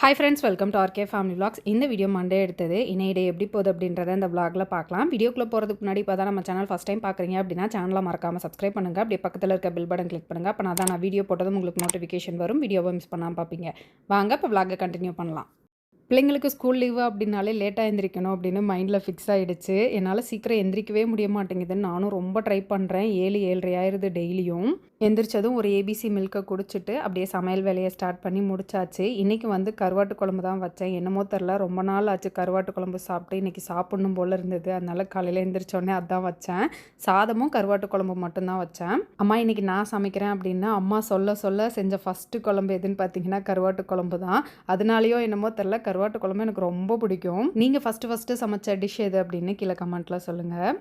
Hi friends welcome to RK family vlogs இந்த video Monday எடுத்தது. இன்னைய டே எப்படி போகுது அப்படின்றத இந்த விளாகில் பார்க்கலாம். வீடியோக்குள்ளே போகிறதுக்கு முன்னாடி இப்போ தான் நம்ம சேனல் ஃபஸ்ட் டைம் பார்க்குறீங்க அப்படின்னா சேனலை மறக்காமல் சப்ஸ்கிரைப் பண்ணுங்கள் அப்படியே பக்கத்தில் இருக்க பில் பட்டன் கிளிக் பண்ணுங்கள் அப்போ நான் தான் நான் வீடியோ போட்டதும் உங்களுக்கு நோட்டிஃபிகேஷன் வரும். வீடியோவை மிஸ் பண்ணாமல் பார்ப்பீங்க. வாங்க இப்போ விளாகை கண்டினியூ பண்ணலாம். பிள்ளைங்களுக்கு ஸ்கூல் லீவு அப்படின்னாலே லேட்டாக எந்திரிக்கணும் அப்படின்னு மைண்டில் ஃபிக்ஸ் ஆகிடுச்சு என்னால் சீக்கிரம் எந்திரிக்கவே முடிய மாட்டேங்குதுன்னு நானும் ரொம்ப ட்ரை பண்ணுறேன் ஏழு ஏழரை ஆயிடுது டெய்லியும் எந்திரிச்சதும் ஒரு ஏபிசி மில்கை குடிச்சிட்டு அப்படியே சமையல் வேலையை ஸ்டார்ட் பண்ணி முடிச்சாச்சு. இன்றைக்கி வந்து கருவாட்டு குழம்பு தான் வச்சேன். என்னமோ தெரில ரொம்ப நாள் ஆச்சு கருவாட்டு குழம்பு சாப்பிட்டு. இன்றைக்கி சாப்பிடணும் போல் இருந்தது. அதனால் காலையில் எந்திரிச்சோடனே அதான் வச்சேன். சாதமும் கருவாட்டு குழம்பு மட்டும்தான் வச்சேன். அம்மா இன்றைக்கி நான் சமைக்கிறேன் அப்படின்னா அம்மா சொல்ல சொல்ல செஞ்ச ஃபஸ்ட்டு குழம்பு எதுன்னு பார்த்தீங்கன்னா கருவாட்டு குழம்பு தான். அதனாலேயோ என்னமோ தெரில கருவாட்டு குழம்பு எனக்கு ரொம்ப பிடிக்கும். நீங்கள் ஃபஸ்ட்டு ஃபஸ்ட்டு சமைச்ச டிஷ் எது அப்படின்னு கீழே கமெண்ட்டில் சொல்லுங்கள்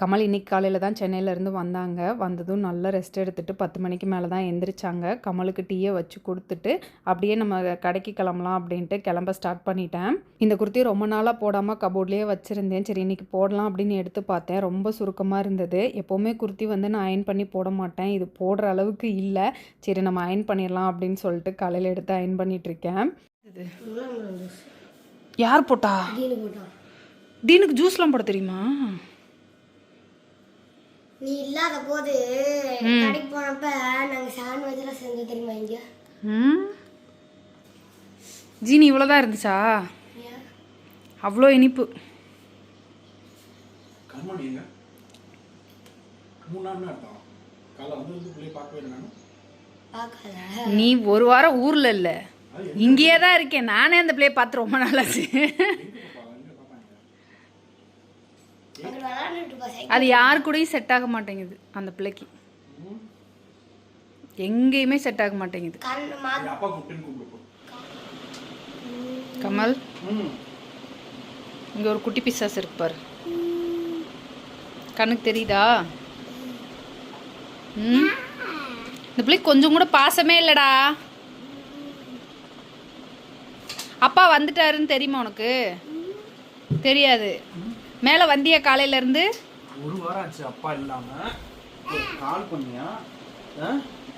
கமல் இன்னைக்கு காலையில் தான் சென்னையிலேருந்து வந்தாங்க. வந்ததும் நல்லா ரெஸ்ட் எடுத்துட்டு பத்து மணிக்கு மேலே தான் எந்திரிச்சாங்க. கமலுக்கு டீயை வச்சு கொடுத்துட்டு அப்படியே நம்ம கடைக்கு கிளம்பலாம் அப்படின்ட்டு கிளம்ப ஸ்டார்ட் பண்ணிட்டேன். இந்த குர்த்தி ரொம்ப நாளாக போடாமல் கபோர்ட்லேயே வச்சுருந்தேன். சரி இன்னைக்கு போடலாம் அப்படின்னு எடுத்து பார்த்தேன். ரொம்ப சுருக்கமாக இருந்தது. எப்போவுமே குர்த்தி வந்து நான் அயன் பண்ணி போட மாட்டேன். இது போடுற அளவுக்கு இல்லை. சரி நம்ம அயன் பண்ணிடலாம் அப்படின்னு சொல்லிட்டு காலையில் எடுத்து அயன் பண்ணிகிட்ருக்கேன் இது யார் போட்டா? தீனுக்கு ஜூஸ்லாம் போட தெரியுமா? நீ இல்லாத போது கடைக்கு போனப்ப நாங்க சாண்ட்விச் எல்லாம் செஞ்சு தெரியுமா இங்க? ஜீனி இவ்வளோதான் இருந்துச்சா? அவ்வளோ இனிப்பு. நீ ஒரு வாரம் ஊரில் இல்லை. இங்கேயே தான் இருக்கேன். நானே அந்த பிள்ளைய பார்த்து ரொம்ப நாளாச்சு. அது யாரு கூடயும் செட் ஆக மாட்டேங்குது அந்த பிள்ளைக்கு. எங்கேயுமே செட் ஆக மாட்டேங்குது. கமல்? ம். இங்கே ஒரு குட்டி பிசாஸ் இருக்கு பாரு. கண்ணுக்கு தெரியுதா? ம். இந்த பிள்ளைக்கு கொஞ்சம் கூட பாசமே இல்லைடா. அப்பா வந்துட்டாருன்னு தெரியுமா உனக்கு? தெரியாது. மேலே வந்தியா காலையில இருந்து ஒரு வாரம் ஆச்சு அப்பா இல்லாம. ஒரு கால் பண்ணியா? ஆ?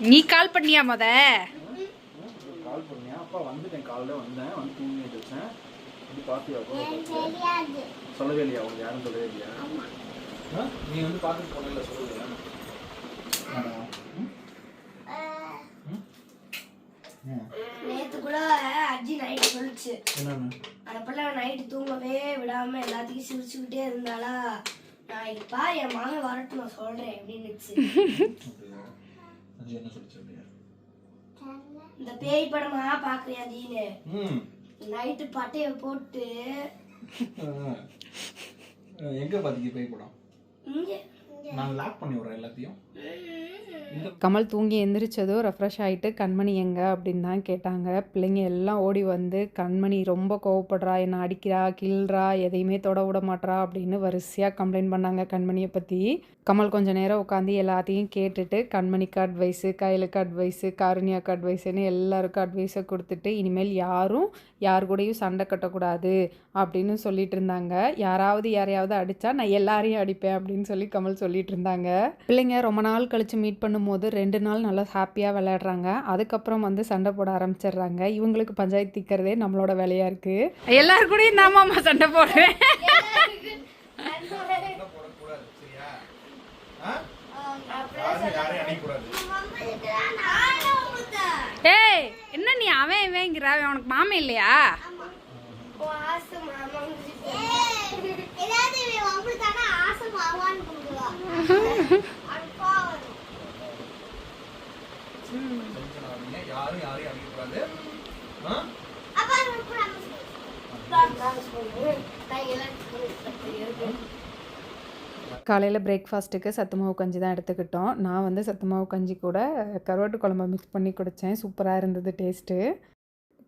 நீ கால் பண்ணியா முத? கால் பண்ணியா? அப்பா வந்துட்டேன் காலைல வந்தேன் வந்து தூங்கி வச்சேன். வந்து பார்த்தியா சொல்லவே இல்லையா அவங்க யாரும் சொல்லவே இல்லையா? நீ வந்து பார்த்துட்டு போனல சொல்லலையா. நேத்து கூட அஜி நைட்டு சொல்லிச்சு. என்னன்னு? அந்த பிள்ளை நைட்டு தூங்கவே விடாம எல்லாத்தையும் சிரிச்சுக்கிட்டே இருந்தாளா? நாளைக்கு பா என் மகன் வரட்டும் நான் சொல்றேன் அப்படின்னுச்சு. இந்த பேய் படமா பாக்குறியா தீனு? நைட்டு பட்டைய போட்டு. எங்க பாத்தீங்க பேய் படம்? இங்க. நான் லாக் பண்ணி விடுறேன் எல்லாத்தையும். கமல் தூங்கி எந்திரிச்சதும் ரெஃப்ரெஷ் ஆகிட்டு கண்மணி எங்க? அப்படின்னு தான் கேட்டாங்க. பிள்ளைங்க எல்லாம் ஓடி வந்து கண்மணி ரொம்ப கோவப்படுறா என்னை அடிக்கிறா கிள்றா எதையுமே தொட விட மாட்றா அப்படின்னு வரிசையாக கம்ப்ளைண்ட் பண்ணாங்க கண்மணியை பற்றி கமல் கொஞ்ச நேரம் உட்காந்து எல்லாத்தையும் கேட்டுட்டு கண்மணிக்கு அட்வைஸு கையிலுக்கு அட்வைஸு காருணியாக்கு அட்வைஸுன்னு எல்லாருக்கும் அட்வைஸை கொடுத்துட்டு இனிமேல் யாரும் யார் கூடயும் சண்டை கட்டக்கூடாது அப்படின்னு சொல்லிட்டு இருந்தாங்க. யாராவது யாரையாவது அடித்தா நான் எல்லாரையும் அடிப்பேன் அப்படின்னு சொல்லி கமல் சொல்லிட்டு இருந்தாங்க. பிள்ளைங்க ரொம்ப நாள் கழித்து மீட் பண்ணும்போது ரெண்டு நாள் நல்லா ஹாப்பியாக விளையாடுறாங்க. அதுக்கப்புறம் வந்து சண்டை போட ஆரம்பிச்சிடுறாங்க. இவங்களுக்கு பஞ்சாயத்து திக்கிறதே நம்மளோட வேலையாக இருக்குது எல்லாரு கூடயும் தான் மாமா சண்டை போடுறேன். ஏய் என்ன நீ? அவன் இவங்கிற அவன் உனக்கு மாமன் இல்லையா? ஆசை மாமா ஏதாவது ஆசை மாமான்னு காலையில் பிரேக்ஃபாஸ்ட்டுக்கு சத்து மாவு கஞ்சி தான் எடுத்துக்கிட்டோம். நான் வந்து சத்து மாவு கஞ்சி கூட கருவாட்டு குழம்பு மிக்ஸ் பண்ணி குடித்தேன் சூப்பராக இருந்தது டேஸ்ட்டு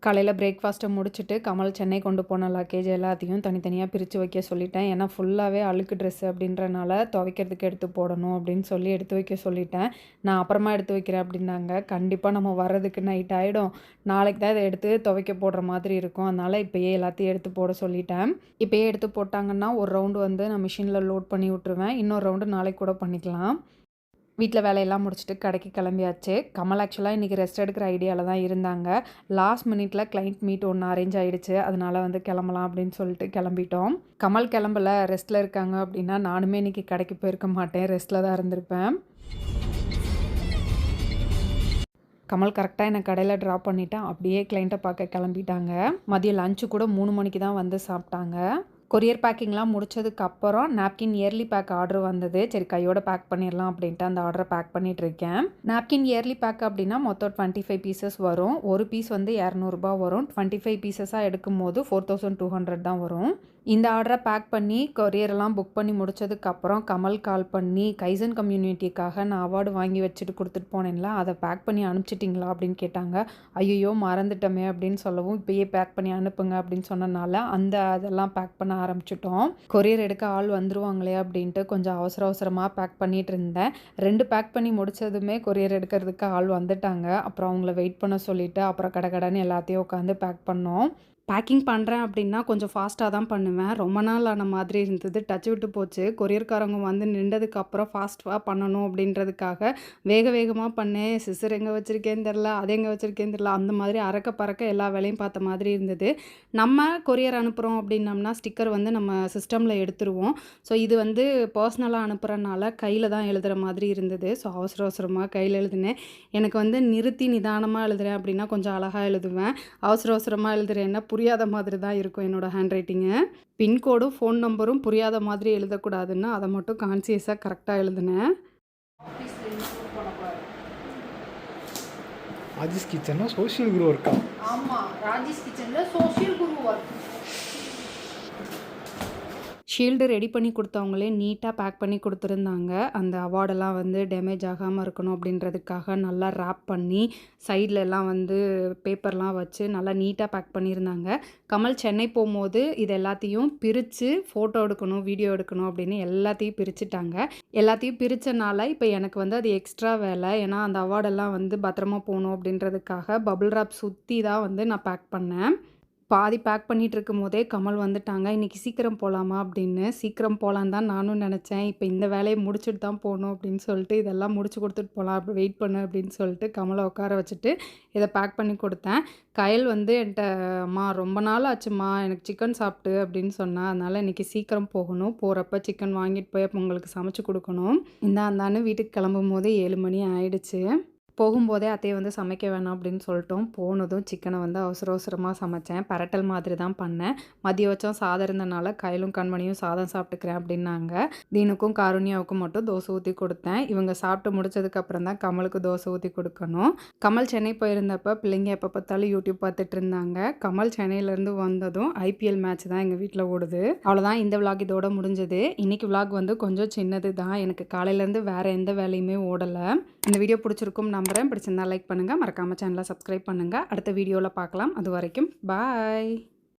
காலையில் பிரேக்ஃபாஸ்ட்டை முடிச்சுட்டு கமல் சென்னை கொண்டு போன லக்கேஜ் எல்லாத்தையும் தனித்தனியாக பிரித்து வைக்க சொல்லிட்டேன். ஏன்னா ஃபுல்லாகவே அழுக்கு ட்ரெஸ் அப்படின்றனால துவைக்கிறதுக்கு எடுத்து போடணும் அப்படின்னு சொல்லி எடுத்து வைக்க சொல்லிட்டேன். நான் அப்புறமா எடுத்து வைக்கிறேன் அப்படின்னாங்க. கண்டிப்பாக நம்ம வர்றதுக்கு நைட் ஆகிடும் நாளைக்கு தான் இதை எடுத்து துவைக்க போடுற மாதிரி இருக்கும். அதனால் இப்போயே எல்லாத்தையும் எடுத்து போட சொல்லிட்டேன். இப்போயே எடுத்து போட்டாங்கன்னா ஒரு ரவுண்டு வந்து நான் மிஷினில் லோட் பண்ணி விட்ருவேன் இன்னொரு ரவுண்டு நாளைக்கு கூட பண்ணிக்கலாம். வீட்டில் வேலையெல்லாம் முடிச்சுட்டு கடைக்கு கிளம்பியாச்சு. கமல் ஆக்சுவலாக இன்றைக்கி ரெஸ்ட் எடுக்கிற ஐடியாவில் தான் இருந்தாங்க. லாஸ்ட் மினிட்ல கிளைண்ட் மீட் ஒன்று அரேஞ்ச் ஆகிடுச்சு அதனால் வந்து கிளம்பலாம் அப்படின்னு சொல்லிட்டு கிளம்பிட்டோம். கமல் கிளம்பல. ரெஸ்ட்டில் இருக்காங்க அப்படின்னா நானுமே இன்றைக்கி கடைக்கு போயிருக்க மாட்டேன். ரெஸ்ட்டில் தான் இருந்திருப்பேன். கமல் கரெக்டாக என்னை கடையில் ட்ராப் பண்ணிவிட்டேன் அப்படியே கிளைண்ட்டை பார்க்க கிளம்பிட்டாங்க. மதியம் லஞ்சு கூட மூணு மணிக்கு தான் வந்து சாப்பிட்டாங்க. கொரியர் பேக்கிங்லாம் முடிச்சதுக்கப்புறம் நாப்கின் இயர்லி பேக் ஆர்டர் வந்தது. சரி கையோட பேக் பண்ணிடலாம் அப்படின்ட்டு அந்த ஆர்டரை பேக் பண்ணிட்டு இருக்கேன் நாப்கின் இயர்லி பேக் அப்படின்னா மொத்தம் டுவெண்ட்டி ஃபைவ் பீசஸ் வரும். ஒரு பீஸ் வந்து இரநூறுபா வரும். டுவெண்ட்டி ஃபைவ் பீசஸாக எடுக்கும் போது ஃபோர் தௌசண்ட் டூ ஹண்ட்ரட் தான் வரும். இந்த ஆர்டரை பேக் பண்ணி கொரியரெல்லாம் புக் பண்ணி முடிச்சதுக்கப்புறம் கமல் கால் பண்ணி கைசன் கம்யூனிட்டிக்காக நான் அவார்டு வாங்கி வச்சுட்டு கொடுத்துட்டு போனேன்ல அதை பேக் பண்ணி அனுப்பிச்சிட்டிங்களா அப்படின்னு கேட்டாங்க. ஐயோ மறந்துட்டோமே அப்படின்னு சொல்லவும் இப்பயே பேக் பண்ணி அனுப்புங்க அப்படின்னு சொன்னனால அந்த அதெல்லாம் பேக் பண்ண ஆரம்பிச்சிட்டோம். கொரியர் எடுக்க ஆள் வந்துருவாங்களே அப்படின்ட்டு கொஞ்சம் அவசர அவசரமாக பேக் பண்ணிகிட்டு இருந்தேன். ரெண்டு பேக் பண்ணி முடித்ததுமே கொரியர் எடுக்கிறதுக்கு ஆள் வந்துட்டாங்க. அப்புறம் அவங்கள வெயிட் பண்ண சொல்லிட்டு அப்புறம் கடை கடைன்னு எல்லாத்தையும் உட்காந்து பேக் பண்ணோம். பேக்கிங் பண்ணுறேன் அப்படின்னா கொஞ்சம் ஃபாஸ்ட்டாக தான் பண்ணுவேன். ரொம்ப நாள் ஆன மாதிரி இருந்தது. டச் விட்டு போச்சு. கொரியர்காரங்க வந்து நின்றதுக்கப்புறம் ஃபாஸ்ட்டாக பண்ணணும் அப்படின்றதுக்காக வேக வேகமாக பண்ணேன். சிசர் எங்கே வச்சுருக்கேன்னு தெரில அது எங்கே வச்சுருக்கேன்னு தெரில அந்த மாதிரி அறக்க பறக்க எல்லா வேலையும் பார்த்த மாதிரி இருந்தது. நம்ம கொரியர் அனுப்புகிறோம் அப்படின்னம்னா ஸ்டிக்கர் வந்து நம்ம சிஸ்டமில் எடுத்துருவோம். ஸோ இது வந்து பர்சனலாக அனுப்புகிறனால கையில் தான் எழுதுகிற மாதிரி இருந்தது. ஸோ அவசர அவசரமாக கையில் எழுதினேன். எனக்கு வந்து நிறுத்தி நிதானமாக எழுதுகிறேன் அப்படின்னா கொஞ்சம் அழகாக எழுதுவேன். அவசர அவசரமாக எழுதுகிறேன்னா புரியாத மாதிரி தான் இருக்கும் என்னோடய ஹேண்ட் ரைட்டிங்கு பின்கோடும் ஃபோன் நம்பரும் புரியாத மாதிரி எழுதக்கூடாதுன்னு அதை மட்டும் கான்சியஸாக கரெக்டாக எழுதினேன். ராஜேஷ் கிச்சன்னா சோஷியல் குரூ இருக்கா? ஆமாம் ராஜேஷ் கிச்சனில் social guru work shield ready பண்ணி கொடுத்தவங்களே நீட்டாக பேக் பண்ணி கொடுத்துருந்தாங்க. அந்த அவார்டெல்லாம் வந்து டேமேஜ் ஆகாமல் இருக்கணும் அப்படின்றதுக்காக நல்லா ரேப் பண்ணி சைடில் எல்லாம் வந்து பேப்பர்லாம் வச்சு நல்லா நீட்டாக பேக் பண்ணியிருந்தாங்க. கமல் சென்னை போகும்போது இது எல்லாத்தையும் பிரித்து ஃபோட்டோ எடுக்கணும் வீடியோ எடுக்கணும் அப்படின்னு எல்லாத்தையும் பிரிச்சுட்டாங்க. எல்லாத்தையும் பிரித்தனால இப்போ எனக்கு வந்து அது எக்ஸ்ட்ரா வேலை. ஏன்னா அந்த அவார்டெல்லாம் வந்து பத்திரமா போகணும் அப்படின்றதுக்காக பபுள் ராப் சுற்றி தான் வந்து நான் பேக் பண்ணேன். பாதி பேக் பண்ணிகிட்டு இருக்கும் போதே கமல் வந்துட்டாங்க. இன்றைக்கி சீக்கிரம் போகலாமா அப்படின்னு. சீக்கிரம் போகலான் தான் நானும் நினச்சேன். இப்போ இந்த வேலையை முடிச்சுட்டு தான் போகணும் அப்படின்னு சொல்லிட்டு இதெல்லாம் முடிச்சு கொடுத்துட்டு போகலாம் அப்படி வெயிட் பண்ணு அப்படின்னு சொல்லிட்டு கமலை உட்கார வச்சுட்டு இதை பேக் பண்ணி கொடுத்தேன். கயல் வந்து என்கிட்ட அம்மா ரொம்ப நாள் ஆச்சும்மா. எனக்கு சிக்கன் சாப்பிட்டு அப்படின்னு சொன்னால் அதனால் இன்றைக்கி சீக்கிரம் போகணும். போகிறப்ப சிக்கன் வாங்கிட்டு போய் அப்போ உங்களுக்கு சமைச்சு கொடுக்கணும். இந்த வீட்டுக்கு கிளம்பும் போதே ஏழு மணி ஆயிடுச்சு. போகும்போதே அத்தையை வந்து சமைக்க வேணாம் அப்படின்னு சொல்லிட்டோம். போனதும் சிக்கனை வந்து அவசர அவசரமாக சமைச்சேன். பரட்டல் மாதிரி தான் பண்ணேன். மதிய வச்சம் சாதம் இருந்தனால கையிலும் கண்மணியும் சாதம் சாப்பிட்டுக்கிறேன் அப்படின்னாங்க. தீனுக்கும் காருண்யாவுக்கும் மட்டும் தோசை ஊற்றி கொடுத்தேன். இவங்க சாப்பிட்டு முடிச்சதுக்கப்புறம் தான் கமலுக்கு தோசை ஊற்றி கொடுக்கணும். கமல் சென்னை போயிருந்தப்போ பிள்ளைங்க எப்போ பார்த்தாலும் யூடியூப் பார்த்துட்டு இருந்தாங்க. கமல் சென்னையிலேருந்து வந்ததும் ஐபிஎல் மேட்ச் தான் எங்கள் வீட்டில் ஓடுது. அவ்வளோதான் இந்த விளாக் இதோட முடிஞ்சது. இன்னைக்கு விளாக் வந்து கொஞ்சம் சின்னது தான் எனக்கு காலையிலேருந்து வேறு எந்த வேலையுமே ஓடலை. இந்த வீடியோ பிடிச்சிருக்கும் நம்புகிறேன் பிடிச்சிருந்தா லைக் பண்ணுங்கள் மறக்காமல் சேனலை சப்ஸ்கிரைப் பண்ணுங்கள் அடுத்த வீடியோவில் பார்க்கலாம். அது வரைக்கும் பாய்